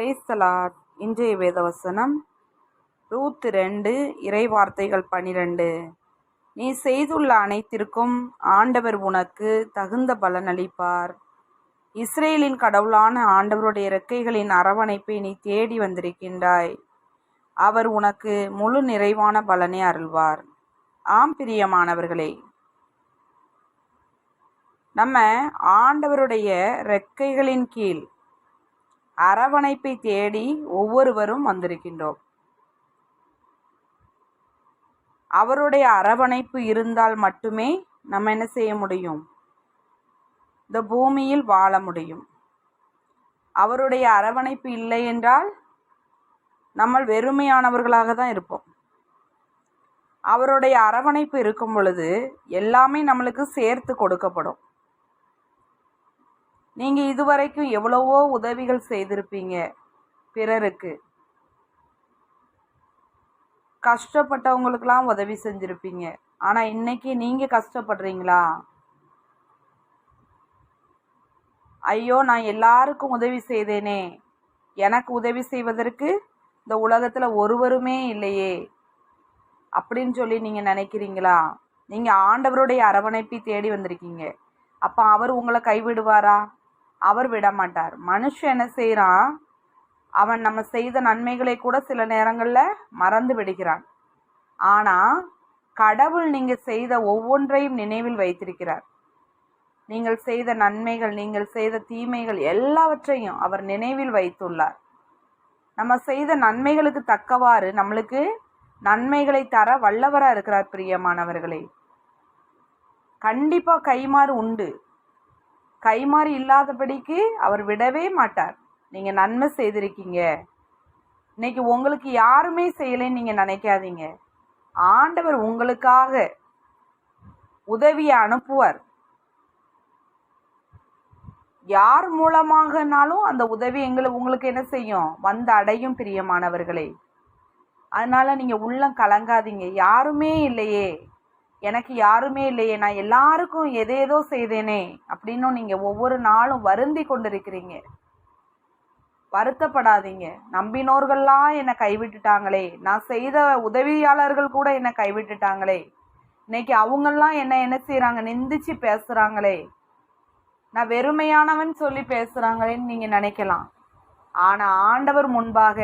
Praise the Lord இன்றைய வேதவசனம் Ruth ரெண்டு இறைவார்த்தைகள் பனிரெண்டு. நீ செய்துள்ள அனைத்திற்கும் ஆண்டவர் உனக்கு தகுந்த பலனளிப்பார் இஸ்ரேலின் கடவுளான ஆண்டவருடைய இறக்கைகளின் அரவணைப்பை நீ தேடி வந்திருக்கின்றாய். அவர் உனக்கு முழு நிறைவான பலனை அருள்வார். ஆம் பிரியமானவர்களே. நம்ம ஆண்டவருடைய ரெக்கைகளின் கீழ் அரவணைப்பை தேடி ஒவ்வொருவரும் வந்திருக்கின்றோம். அவருடைய அரவணைப்பு இருந்தால் மட்டுமே நம்ம என்ன செய்ய முடியும்? இந்த பூமியில் வாழ முடியும். அவருடைய அரவணைப்பு இல்லை என்றால் நம்ம வெறுமையானவர்களாக தான் இருப்போம். அவருடைய அரவணைப்பு இருக்கும் பொழுது எல்லாமே நம்மளுக்கு சேர்த்து கொடுக்கப்படும். நீங்கள் இதுவரைக்கும் எவ்வளவோ உதவிகள் செய்திருப்பீங்க பிறருக்கு. கஷ்டப்பட்டவங்களுக்கெல்லாம் உதவி செஞ்சுருப்பீங்க. ஆனால் இன்னைக்கு நீங்கள் கஷ்டப்படுறீங்களா? ஐயோ நான் எல்லாருக்கும் உதவி செய்தேனே. எனக்கு உதவி செய்வதற்கு இந்த உலகத்தில் ஒருவருமே இல்லையே. அப்படின்னு சொல்லி நீங்கள் நினைக்கிறீங்களா? நீங்கள் ஆண்டவருடைய அரவணைப்பை தேடி வந்திருக்கீங்க. அப்போ அவர் உங்களை கைவிடுவாரா? அவர் விட மாட்டார் மனுஷன் என்ன செய்கிறான் அவன் நம்ம செய்த நன்மைகளை கூட சில நேரங்களில் மறந்து விடுகிறான். ஆனால் கடவுள் நீங்கள் செய்த ஒவ்வொன்றையும் நினைவில் வைத்திருக்கிறார். நீங்கள் செய்த நன்மைகள் நீங்கள் செய்த தீமைகள் எல்லாவற்றையும் அவர் நினைவில் வைத்துள்ளார். நம்ம செய்த நன்மைகளுக்கு தக்கவாறு நம்மளுக்கு நன்மைகளை தர வல்லவராக இருக்கிறார் பிரியமானவர்களே. கண்டிப்பாக கைமாறு உண்டு. கைமாறி இல்லாதபடிக்கு அவர் விடவே மாட்டார். நீங்கள் நன்மை செய்திருக்கீங்க. இன்னைக்கு உங்களுக்கு யாருமே செய்யலைன்னு நீங்கள் நினைக்காதீங்க. ஆண்டவர் உங்களுக்காக உதவியை அனுப்புவார். யார் மூலமாகனாலும் அந்த உதவி எங்களுக்கு உங்களுக்கு என்ன செய்யும்? வந்து அடையும் பிரியமானவர்களே. அதனால நீங்க உள்ளம் கலங்காதீங்க. யாருமே இல்லையே. எனக்கு யாருமே இல்லையே நான் எல்லாருக்கும் எதேதோ செய்தேனே அப்படின்னும் நீங்க ஒவ்வொரு நாளும் வருந்தி கொண்டிருக்கிறீங்க. வருத்தப்படாதீங்க. நம்பினோர்கள்லாம் என்னை கைவிட்டுட்டாங்களே. நான் செய்த உதவியாளர்கள் கூட என்னை கைவிட்டுட்டாங்களே. இன்னைக்கு அவங்கெல்லாம் என்ன என்ன செய்கிறாங்க நிந்திச்சு பேசுகிறாங்களே நான் வெறுமையானவன் சொல்லி பேசுகிறாங்களேன்னு நீங்கள் நினைக்கலாம். ஆனால் ஆண்டவர் முன்பாக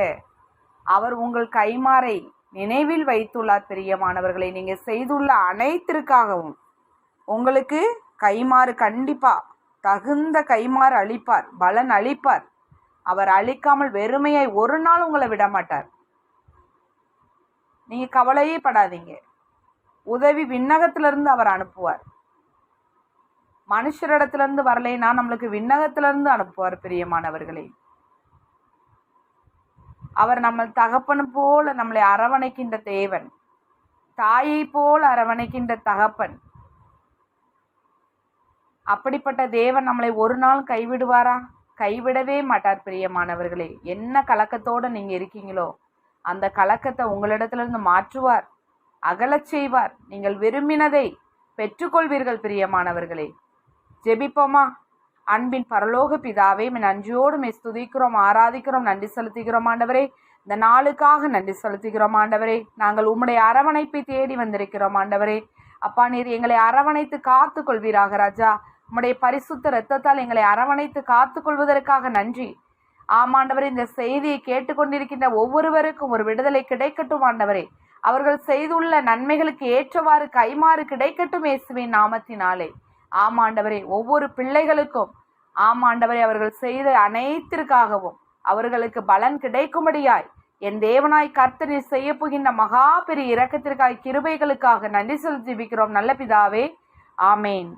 அவர் உங்கள் கைமாறை நினைவில் வைத்துள்ளார் பிரியமானவர்களை நீங்கள் செய்துள்ள அனைத்திற்காகவும் உங்களுக்கு கைமாறு கண்டிப்பாக தகுந்த கைமாறு அளிப்பார் பலன் அளிப்பார். அவர் அழிக்காமல் வெறுமையை ஒரு நாள் உங்களை விட மாட்டார் நீங்க கவலையே படாதீங்க. உதவி விண்ணகத்திலிருந்து அவர் அனுப்புவார். மனுஷரிடத்திலிருந்து வரலைன்னா நம்மளுக்கு விண்ணகத்திலிருந்து அனுப்புவார் பிரியமானவர்களே. அவர் நம்ம தகப்பனு போல நம்மளை அரவணைக்கின்ற தேவன். தாயை போல் அரவணைக்கின்ற தகப்பன். அப்படிப்பட்ட தேவன் நம்மளை ஒரு நாள் கைவிடுவாரா? கைவிடவே மாட்டார் பிரியமானவர்களே. என்ன கலக்கத்தோடு நீங்கள் இருக்கீங்களோ அந்த கலக்கத்தை உங்களிடத்திலிருந்து மாற்றுவார் அகலச் செய்வார். நீங்கள் விரும்பினதை பெற்றுக்கொள்வீர்கள் பிரியமானவர்களே. ஜெபிப்போமா? அன்பின் பரலோக பிதாவே நன்றியோடு மே ஸ்துதிக்கிறோம் ஆராதிக்கிறோம் நன்றி செலுத்துகிறோம் ஆண்டவரே. இந்த நாளுக்காக நன்றி செலுத்துகிறோம் ஆண்டவரே. நாங்கள் உம்முடைய அரவணைப்பை தேடி வந்திருக்கிறோம் ஆண்டவரே. அப்பா நீர் எங்களை அரவணைத்து காத்து கொள்வீராக ராஜா. உம்முடைய பரிசுத்த ரத்தத்தால் எங்களை அரவணைத்து காத்து கொள்வதற்காக நன்றி ஆமாண்டவரே இந்த செய்தியை கேட்டுக்கொண்டிருக்கின்ற ஒவ்வொருவருக்கும் ஒரு விடுதலை கிடைக்கட்டும் ஆண்டவரே. அவர்கள் செய்துள்ள நன்மைகளுக்கு ஏற்றவாறு கைமாறு கிடைக்கட்டும் இயேசுவின் நாமத்தினாலே. ஆமாண்டவரே ஒவ்வொரு பிள்ளைகளுக்கும் ஆமாண்டவரே அவர்கள் செய்த அனைத்திற்காகவும் அவர்களுக்கு பலன் கிடைக்கும்படியாய் என் தேவனாய் கர்த்தனில் செய்ய போகின்ற மகா பெரிய இரக்கத்திற்காய் கிருபைகளுக்காக நன்றி செலுத்தி நல்ல பிதாவே ஆமேன்.